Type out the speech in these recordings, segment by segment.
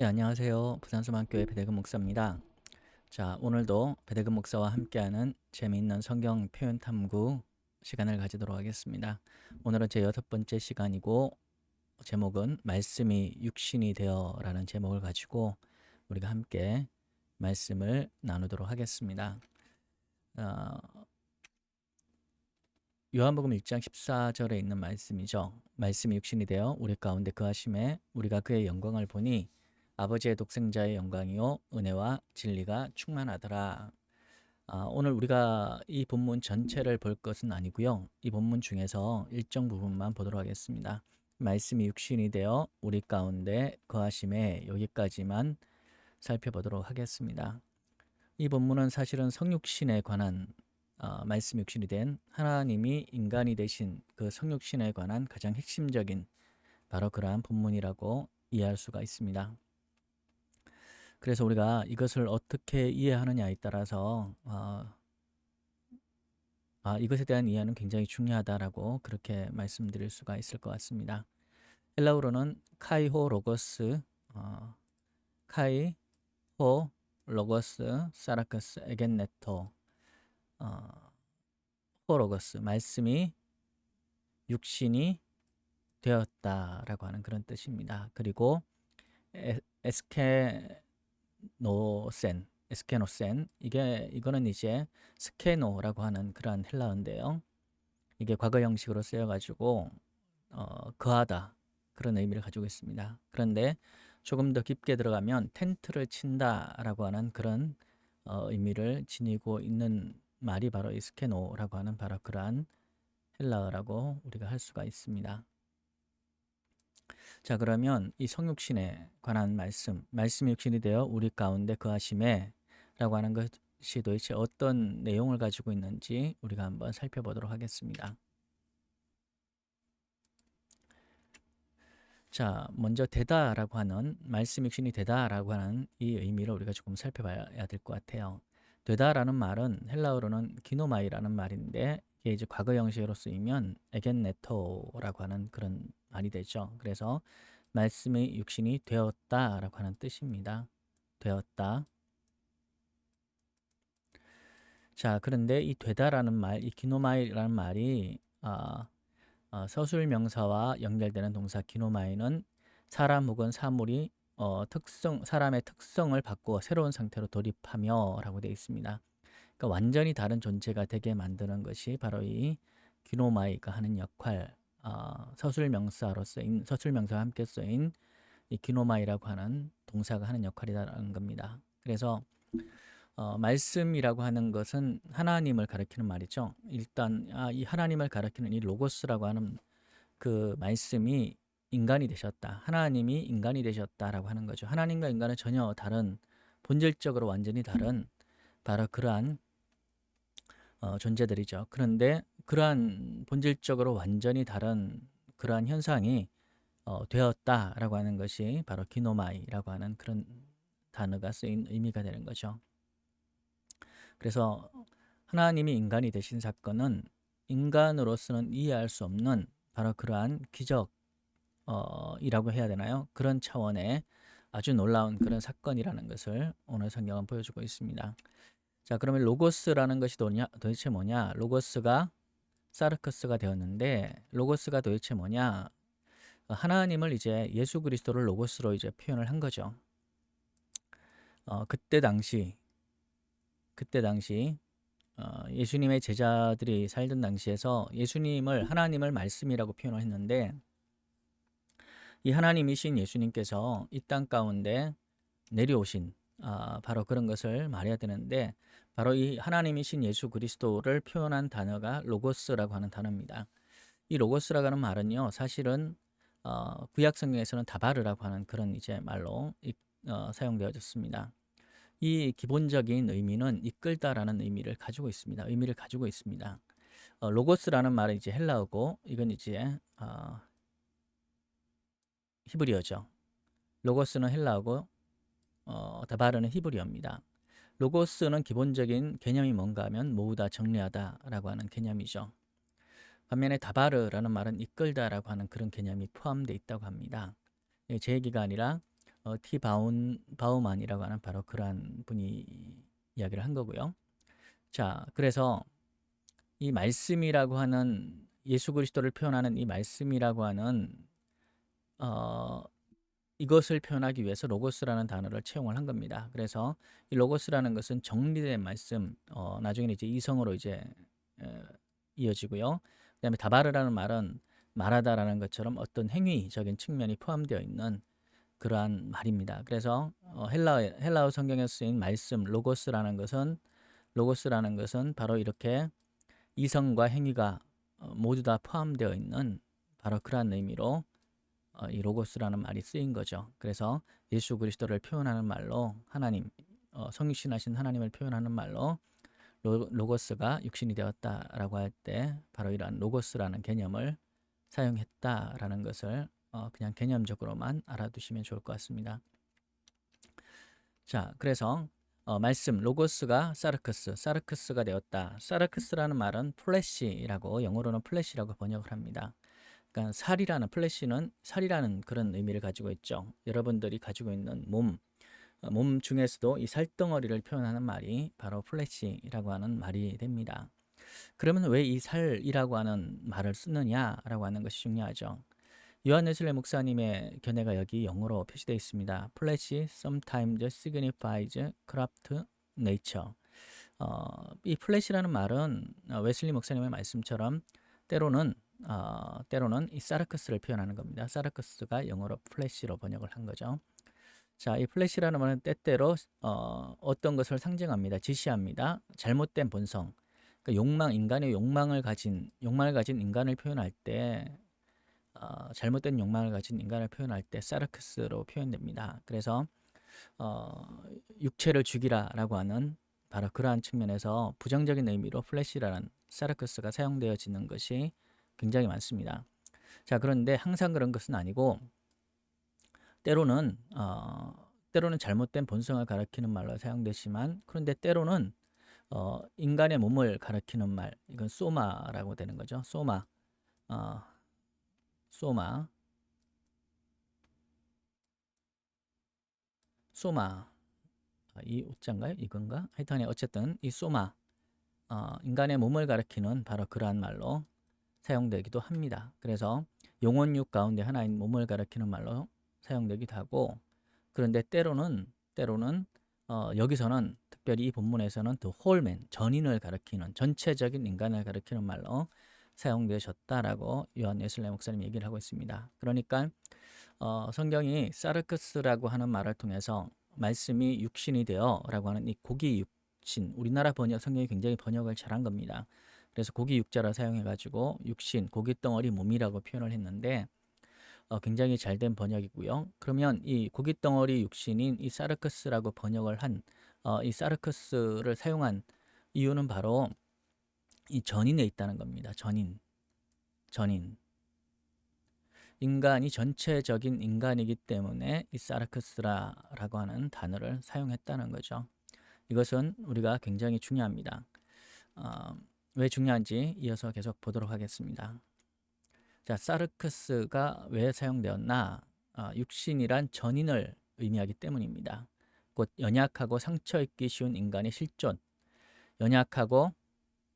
네, 안녕하세요. 부산수만교회 배대근 목사입니다. 자, 오늘도 배대근 목사와 함께하는 재미있는 성경 표현 탐구 시간을 가지도록 하겠습니다. 오늘은 제 여섯 번째 시간이고 제목은 말씀이 육신이 되어라는 제목을 가지고 우리가 함께 말씀을 나누도록 하겠습니다. 어, 요한복음 1장 14절에 있는 말씀이죠. 말씀이 육신이 되어 우리 가운데 그하심에 우리가 그의 영광을 보니 아버지의 독생자의 영광이요 은혜와 진리가 충만하더라. 아, 오늘 우리가 이 본문 전체를 볼 것은 아니고요. 이 본문 중에서 일정 부분만 보도록 하겠습니다. 말씀이 육신이 되어 우리 가운데 거하심에 여기까지만 살펴보도록 하겠습니다. 이 본문은 사실은 성육신에 관한 어, 말씀 육신이 된 하나님이 인간이 되신 그 성육신에 관한 가장 핵심적인 바로 그러한 본문이라고 이해할 수가 있습니다. 그래서 우리가 이것을 어떻게 이해하느냐에 따라서 어, 아, 이것에 대한 이해는 굉장히 중요하다라고 그렇게 말씀드릴 수가 있을 것 같습니다. 헬라어로는 카이호 로고스, 어, 카이호 로고스, 사라크스, 에겐네토, 어, 호로고스, 말씀이 육신이 되었다라고 하는 그런 뜻입니다. 그리고 에, 에 노센, 에스케노센 이게 이거는 이제 스케노라고 하는 그러한 헬라어인데요. 이게 과거 형식으로 쓰여 가지고 어, 거하다 그런 의미를 가지고 있습니다. 그런데 조금 더 깊게 들어가면 텐트를 친다라고 하는 그런 어, 의미를 지니고 있는 말이 바로 이 스케노라고 하는 바로 그러한 헬라어라고 우리가 할 수가 있습니다. 자, 그러면 이 성육신에 관한 말씀, 말씀이 육신이 되어 우리 가운데 거하심에 라고 하는 것이 도대체 어떤 내용을 가지고 있는지 우리가 한번 살펴보도록 하겠습니다. 자, 먼저 되다라고 하는 말씀 육신이 되다라고 하는 이 의미를 우리가 조금 살펴봐야 될 것 같아요. 되다라는 말은 헬라어로는 기노마이라는 말인데 이게 이제 과거 형식으로 쓰이면 에겐네토라고 하는 그런 말이 되죠. 그래서 말씀의 육신이 되었다라고 하는 뜻입니다. 되었다. 자, 그런데 이 되다라는 말, 이 기노마이라는 말이 아, 어, 서술 명사와 연결되는 동사 기노마이는 사람 혹은 사물이 어, 특성 사람의 특성을 바꾸어 새로운 상태로 돌입하며라고 되어 있습니다. 그러니까 완전히 다른 존재가 되게 만드는 것이 바로 이 기노마이가 하는 역할, 어, 서술 명사로 쓰인 서술 명사와 함께 쓰인 이 기노마이라고 하는 동사가 하는 역할이라는 겁니다. 그래서 어, 말씀이라고 하는 것은 하나님을 가리키는 말이죠. 일단 아, 이 하나님을 가리키는 이 로고스라고 하는 그 말씀이 인간이 되셨다. 하나님이 인간이 되셨다라고 하는 거죠. 하나님과 인간은 전혀 다른 본질적으로 완전히 다른 바로 그러한 어, 존재들이죠. 그런데 그러한 본질적으로 완전히 다른 그러한 현상이 어, 되었다라고 하는 것이 바로 기노마이라고 하는 그런 단어가 쓰인 의미가 되는 거죠. 그래서 하나님이 인간이 되신 사건은 인간으로서는 이해할 수 없는 바로 그러한 기적이라고 어, 해야 되나요? 그런 차원의 아주 놀라운 그런 사건이라는 것을 오늘 성경은 보여주고 있습니다. 자, 그러면 로고스라는 것이 도냐, 도대체 뭐냐? 로고스가 사르커스가 되었는데 로고스가 도대체 뭐냐? 하나님을 이제 예수 그리스도를 로고스로 이제 표현을 한 거죠. 어, 그때 당시 그때 당시 어, 예수님의 제자들이 살던 당시에서 예수님을 하나님을 말씀이라고 표현을 했는데 이 하나님이신 예수님께서 이 땅 가운데 내려오신 아, 바로 그런 것을 말해야 되는데 바로 이 하나님이신 예수 그리스도를 표현한 단어가 로고스라고 하는 단어입니다. 이 로고스라고 하는 말은요 사실은 어, 구약 성경에서는 다바르라고 하는 그런 이제 말로 어, 사용되어졌습니다. 이 기본적인 의미는 이끌다라는 의미를 가지고 있습니다. 의미를 가지고 있습니다. 어, 로고스라는 말은 이제 헬라어고 이건 이제 어, 히브리어죠. 로고스는 헬라어고 어, 다바르는 히브리어입니다. 로고스는 기본적인 개념이 뭔가 하면 모으다, 정리하다 라고 하는 개념이죠. 반면에 다바르라는 말은 이끌다 라고 하는 그런 개념이 포함되어 있다고 합니다. 제 얘기가 아니라 어, 티 바운 바우만이라고 하는 바로 그러한 분이 이야기를 한 거고요. 자, 그래서 이 말씀이라고 하는 예수 그리스도를 표현하는 이 말씀이라고 하는 어, 이것을 표현하기 위해서 로고스라는 단어를 채용을 한 겁니다. 그래서 이 로고스라는 것은 정리된 말씀, 어, 나중에는 이제 이성으로 이제 에, 이어지고요. 그다음에 다바르라는 말은 말하다라는 것처럼 어떤 행위적인 측면이 포함되어 있는 그러한 말입니다. 그래서 어, 헬라어 헬라어 성경에 쓰인 말씀 로고스라는 것은 로고스라는 것은 바로 이렇게 이성과 행위가 어, 모두 다 포함되어 있는 바로 그러한 의미로 어, 이 로고스라는 말이 쓰인 거죠. 그래서 예수 그리스도를 표현하는 말로 하나님 어, 성육신하신 하나님을 표현하는 말로 로, 로 고스가 육신이 되었다라고 할 때 바로 이러한 로고스라는 개념을 사용했다라는 것을 어, 그냥 개념적으로만 알아두시면 좋을 것 같습니다. 자, 그래서 어, 말씀 로고스가 사르크스, 사르크스가 되었다. 사르크스라는 말은 플래시라고 영어로는 플래시라고 번역을 합니다. 그러니까 살이라는 플래시는 살이라는 그런 의미를 가지고 있죠. 여러분들이 가지고 있는 몸, 어, 몸 중에서도 이 살덩어리를 표현하는 말이 바로 플래시라고 하는 말이 됩니다. 그러면 왜 이 살이라고 하는 말을 쓰느냐라고 하는 것이 중요하죠. 요한 웨슬레 목사님의 견해가 여기 영어로 표시되어 있습니다. Flesh sometimes signifies craft nature. 어, 이 플래시라는 말은 어, 웨슬리 목사님의 말씀처럼 때로는 어, 때로는 이 사르크스를 표현하는 겁니다. 사르크스가 영어로 플래시로 번역을 한 거죠. 자, 이 플래시라는 말은 때때로 어, 어떤 것을 상징합니다. 지시합니다. 잘못된 본성, 그러니까 욕망, 인간의 욕망을 가진 욕망을 가진 인간을 표현할 때 어, 잘못된 욕망을 가진 인간을 표현할 때 사르크스로 표현됩니다. 그래서 어, 육체를 죽이라라고 하는 바로 그러한 측면에서 부정적인 의미로 플래시라는 사르크스가 사용되어지는 것이 굉장히 많습니다. 자 그런데 항상 그런 것은 아니고 때로는 어, 때로는 잘못된 본성을 가리키는 말로 사용되지만 그런데 때로는 어, 인간의 몸을 가리키는 말 이건 소마라고 되는 거죠. 소마 어, 소마 소마 아, 이 우자인가요? 이건가? 하여튼 어쨌든 이 소마 어, 인간의 몸을 가리키는 바로 그러한 말로 사용되기도 합니다. 그래서 용원육 가운데 하나인 몸을 가리키는 말로 사용되기도 하고 그런데 때로는 때로는 어, 여기서는 특별히 이 본문에서는 더 홀맨 전인을 가리키는 전체적인 인간을 가리키는 말로 사용되셨다라고 요한 예슬레 목사님 얘기를 하고 있습니다. 그러니까 어, 성경이 사르크스라고 하는 말을 통해서 말씀이 육신이 되어라고 하는 이 고기 육신 우리나라 번역 성경이 굉장히 번역을 잘한 겁니다. 그래서 고기 육자를 사용해 가지고 육신 고기 덩어리 몸이라고 표현을 했는데 어, 굉장히 잘된 번역이고요. 그러면 이 고기 덩어리 육신인 이 사르크스라고 번역을 한이 어, 사르크스를 사용한 이유는 바로 이 전인에 있다는 겁니다. 전인. 전인. 인간이 전체적인 인간이기 때문에 이 사르크스라라고 하는 단어를 사용했다는 거죠. 이것은 우리가 굉장히 중요합니다. 어, 왜 중요한지 이어서 계속 보도록 하겠습니다. 자, 사르크스가 왜 사용되었나? 어, 육신이란 전인을 의미하기 때문입니다. 곧 연약하고 상처 입기 쉬운 인간의 실존, 연약하고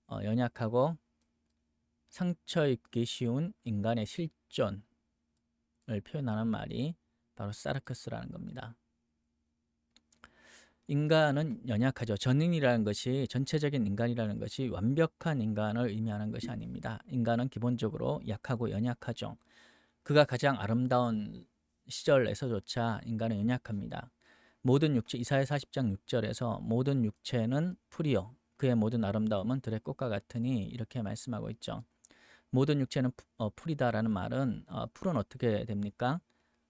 어, 연약하고 상처 입기 쉬운 인간의 실존을 표현하는 말이 바로 사르크스라는 겁니다. 인간은 연약하죠. 전인이라는 것이 전체적인 인간이라는 것이 완벽한 인간을 의미하는 것이 아닙니다. 인간은 기본적으로 약하고 연약하죠. 그가 가장 아름다운 시절에서조차 인간은 연약합니다. 모든 육체 이사야 40장 6절에서 모든 육체는 풀이요 그의 모든 아름다움은 들의 꽃과 같으니 이렇게 말씀하고 있죠. 모든 육체는 어, 풀이다라는 말은 어, 풀은 어떻게 됩니까?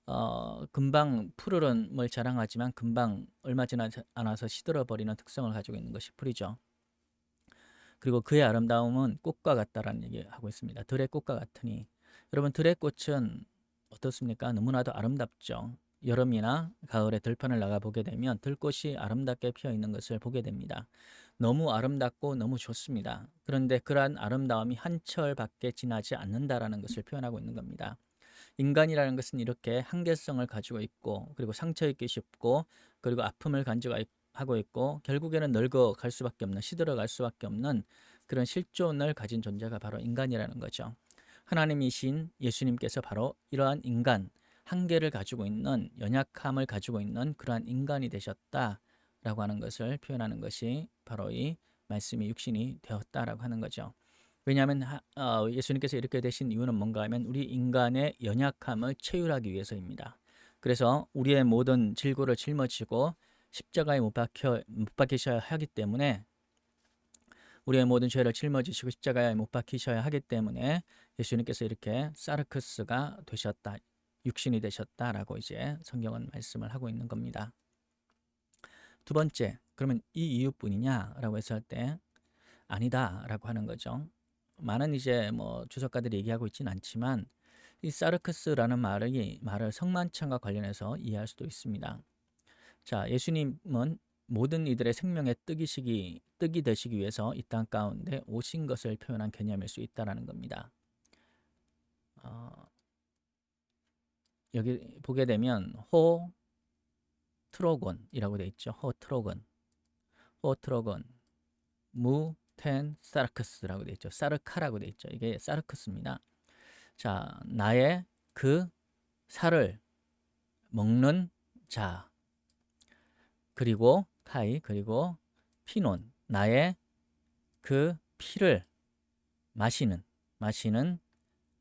어, 금방 푸르름을 자랑하지만 금방 얼마 지나지 않아서 시들어 버리는 특성을 가지고 있는 것이 풀이죠. 그리고 그의 아름다움은 꽃과 같다라는 얘기하고 있습니다. 들의 꽃과 같으니 여러분 들의 꽃은 어떻습니까? 너무나도 아름답죠. 여름이나 가을에 들판을 나가 보게 되면 들꽃이 아름답게 피어 있는 것을 보게 됩니다. 너무 아름답고 너무 좋습니다. 그런데 그러한 아름다움이 한철밖에 지나지 않는다라는 것을 표현하고 있는 겁니다. 인간이라는 것은 이렇게 한계성을 가지고 있고 그리고 상처 입기 쉽고 그리고 아픔을 간직하- 하고 있고 결국에는 늙어 갈 수밖에 없는 시들어 갈 수밖에 없는 그런 실존을 가진 존재가 바로 인간이라는 거죠. 하나님이신 예수님께서 바로 이러한 인간 한계를 가지고 있는 연약함을 가지고 있는 그러한 인간이 되셨다라고 하는 것을 표현하는 것이 바로 이 말씀이 육신이 되었다라고 하는 거죠. 왜냐하면 하- 어, 예수님께서 이렇게 되신 이유는 뭔가 하면 우리 인간의 연약함을 채율하기 위해서입니다. 그래서 우리의 모든 질고를 짊어지고 십자가에 못 박혀 못 박히셔야 하기 때문에 우리의 모든 죄를 짊어지시고 십자가에 못 박히셔야 하기 때문에 예수님께서 이렇게 사르크스가 되셨다. 육신이 되셨다라고 이제 성경은 말씀을 하고 있는 겁니다. 두 번째, 그러면 이 이유뿐이냐라고 했을 때 아니다라고 하는 거죠. 많은 이제 뭐 주석가들이 얘기하고 있지는 않지만 이 사르크스라는 말이 말을 성만찬과 관련해서 이해할 수도 있습니다. 자, 예수님은 모든 이들의 생명의 뜨기시기 뜨기 되시기 위해서 이 땅 가운데 오신 것을 표현한 개념일 수 있다라는 겁니다. 어, 여기 보게 되면 호 트로곤이라고 돼 있죠. 호 트로곤, 호 트로곤, 무 텐 사르크스라고 돼 있죠. 사르카라고 돼 있죠. 이게 사르크스입니다. 자, 나의 그 살을 먹는 자 그리고 카이 그리고 피논 나의 그 피를 마시는 마시는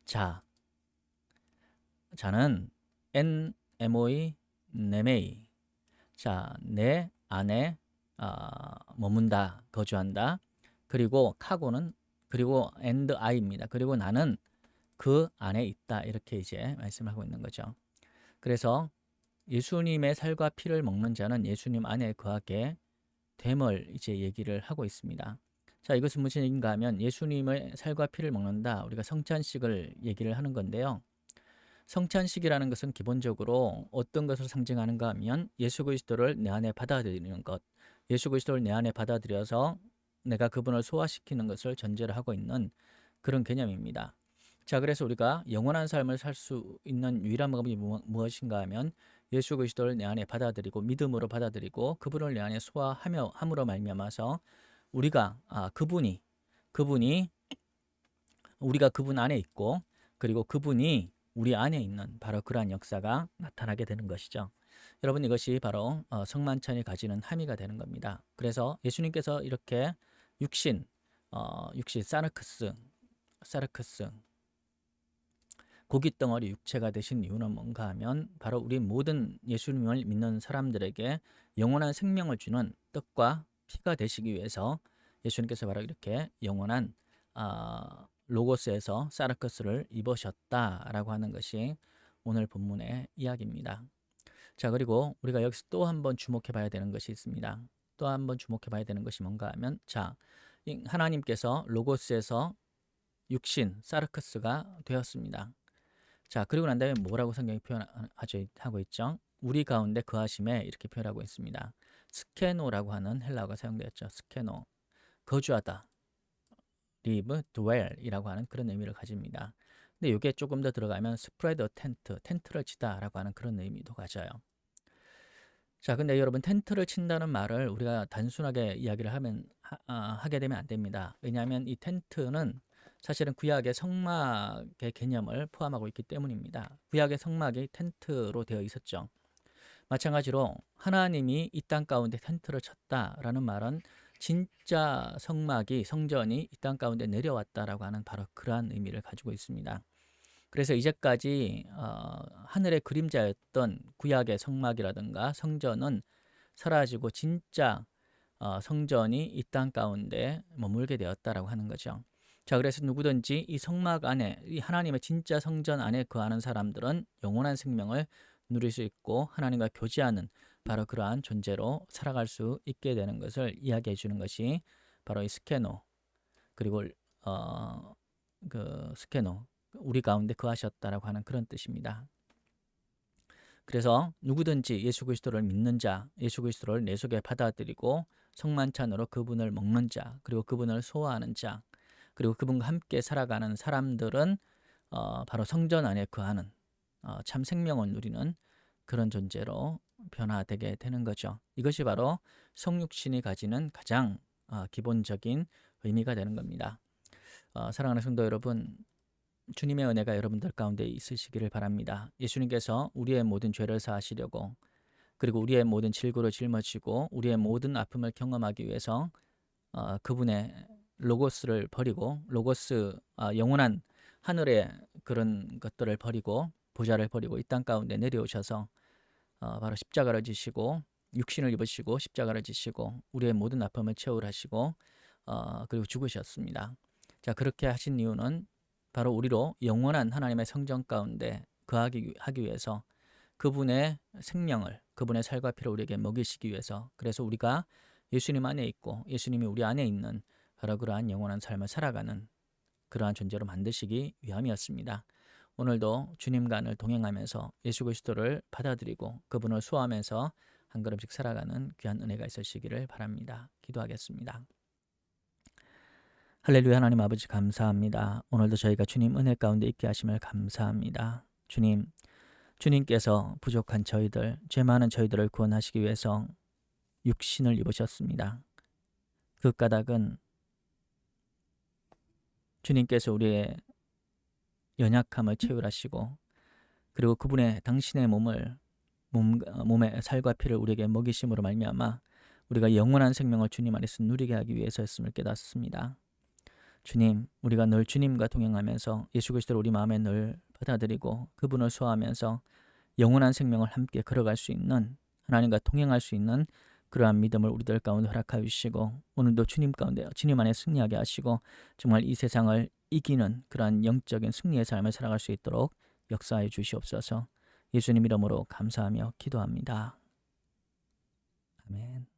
자 자는 O E 네메이 자 내 안에 어, 머문다 거주한다 그리고 카고는 그리고 and I입니다 그리고 나는 그 안에 있다 이렇게 이제 말씀하고 있는 거죠 그래서 예수님의 살과 피를 먹는 자는 예수님 안에 거하게 됨을 이제 얘기를 하고 있습니다. 자, 이것은 무슨 얘기인가 하면 예수님의 살과 피를 먹는다. 우리가 성찬식을 얘기를 하는 건데요. 성찬식이라는 것은 기본적으로 어떤 것을 상징하는가 하면 예수 그리스도를 내 안에 받아들이는 것. 예수 그리스도를 내 안에 받아들여서 내가 그분을 소화시키는 것을 전제로 하고 있는 그런 개념입니다. 자, 그래서 우리가 영원한 삶을 살 수 있는 유일한 방법이 무엇인가 하면 예수 그리스도를 내 안에 받아들이고 믿음으로 받아들이고 그분을 내 안에 소화하며 함으로 말미암아서 우리가 아, 그분이 그분이 우리가 그분 안에 있고 그리고 그분이 우리 안에 있는 바로 그러한 역사가 나타나게 되는 것이죠. 여러분 이것이 바로 어, 성만찬이 가지는 함의가 되는 겁니다. 그래서 예수님께서 이렇게 육신, 어, 육신 사르크스, 사르크스 고기 덩어리 육체가 되신 이유는 뭔가 하면 바로 우리 모든 예수님을 믿는 사람들에게 영원한 생명을 주는 떡과 피가 되시기 위해서 예수님께서 바로 이렇게 영원한 어, 로고스에서 사르크스를 입으셨다라고 하는 것이 오늘 본문의 이야기입니다. 자 그리고 우리가 여기서 또 한번 주목해 봐야 되는 것이 있습니다. 또 한번 주목해 봐야 되는 것이 뭔가 하면 자 하나님께서 로고스에서 육신 사르크스가 되었습니다. 자, 그리고 난 다음에 뭐라고 성경이 표현하죠 하고 있죠? 우리 가운데 그하심에 이렇게 표현하고 있습니다. 스케노라고 하는 헬라어가 사용되었죠. 스케노. 거주하다. live, dwell이라고 하는 그런 의미를 가집니다. 근데 이게 조금 더 들어가면 a tent, 텐트를 치다라고 하는 그런 의미도 가져요. 자, 근데 여러분 텐트를 친다는 말을 우리가 단순하게 이야기를 하면 하, 아, 하게 되면 안 됩니다. 왜냐하면 이 텐트는 사실은 구약의 성막의 개념을 포함하고 있기 때문입니다. 구약의 성막이 텐트로 되어 있었죠. 마찬가지로 하나님이 이 땅 가운데 텐트를 쳤다라는 말은 진짜 성막이 성전이 이 땅 가운데 내려왔다라고 하는 바로 그러한 의미를 가지고 있습니다. 그래서 이제까지 어, 하늘의 그림자였던 구약의 성막이라든가 성전은 사라지고 진짜 어, 성전이 이 땅 가운데 머물게 되었다라고 하는 거죠. 자, 그래서 누구든지 이 성막 안에 이 하나님의 진짜 성전 안에 거하는 사람들은 영원한 생명을 누릴 수 있고 하나님과 교제하는 바로 그러한 존재로 살아갈 수 있게 되는 것을 이야기해 주는 것이 바로 이 스케노 그리고 어, 그 스케노 우리 가운데 거하셨다라고 하는 그런 뜻입니다. 그래서 누구든지 예수 그리스도를 믿는 자, 예수 그리스도를 내 속에 받아들이고 성만찬으로 그분을 먹는 자, 그리고 그분을 소화하는 자, 그리고 그분과 함께 살아가는 사람들은 어, 바로 성전 안에 거하는 어, 참 생명을 누리는 그런 존재로 변화되게 되는 거죠. 이것이 바로 성육신이 가지는 가장 어, 기본적인 의미가 되는 겁니다. 어, 사랑하는 성도 여러분, 주님의 은혜가 여러분들 가운데 있으시기를 바랍니다. 예수님께서 우리의 모든 죄를 사하시려고 그리고 우리의 모든 질고를 짊어지고 우리의 모든 아픔을 경험하기 위해서 어, 그분의 로고스를 버리고 로고스 아, 영원한 하늘의 그런 것들을 버리고 보좌를 버리고 이 땅 가운데 내려오셔서 어, 바로 십자가를 지시고 육신을 입으시고 십자가를 지시고 우리의 모든 아픔을 채울하시고 어, 그리고 죽으셨습니다. 자 그렇게 하신 이유는 바로 우리로 영원한 하나님의 성전 가운데 거하기 하기 위해서 그분의 생명을 그분의 살과 피를 우리에게 먹이시기 위해서 그래서 우리가 예수님 안에 있고 예수님이 우리 안에 있는 바로 그러한 영원한 삶을 살아가는 그러한 존재로 만드시기 위함이었습니다. 오늘도 주님과를 동행하면서 예수 그리스도를 받아들이고 그분을 수호하면서 한 걸음씩 살아가는 귀한 은혜가 있으시기를 바랍니다. 기도하겠습니다. 할렐루야 하나님 아버지 감사합니다. 오늘도 저희가 주님 은혜 가운데 있게 하심을 감사합니다. 주님, 주님께서 부족한 저희들, 죄 많은 저희들을 구원하시기 위해서 육신을 입으셨습니다. 그 까닭은 주님께서 우리의 연약함을 채울하시고 그리고 그분의 당신의 몸을 몸, 몸의 살과 피를 우리에게 먹이심으로 말미암아 우리가 영원한 생명을 주님 안에서 누리게 하기 위해서였음을 깨닫습니다. 주님, 우리가 늘 주님과 동행하면서 예수 그리스도를 우리 마음에 늘 받아들이고 그분을 소화하면서 영원한 생명을 함께 걸어갈 수 있는 하나님과 동행할 수 있는 그러한 믿음을 우리들 가운데 허락하여 주시고 오늘도 주님 가운데 주님 안에 승리하게 하시고 정말 이 세상을 이기는 그러한 영적인 승리의 삶을 살아갈 수 있도록 역사해 주시옵소서. 예수님 이름으로 감사하며 기도합니다. 아멘.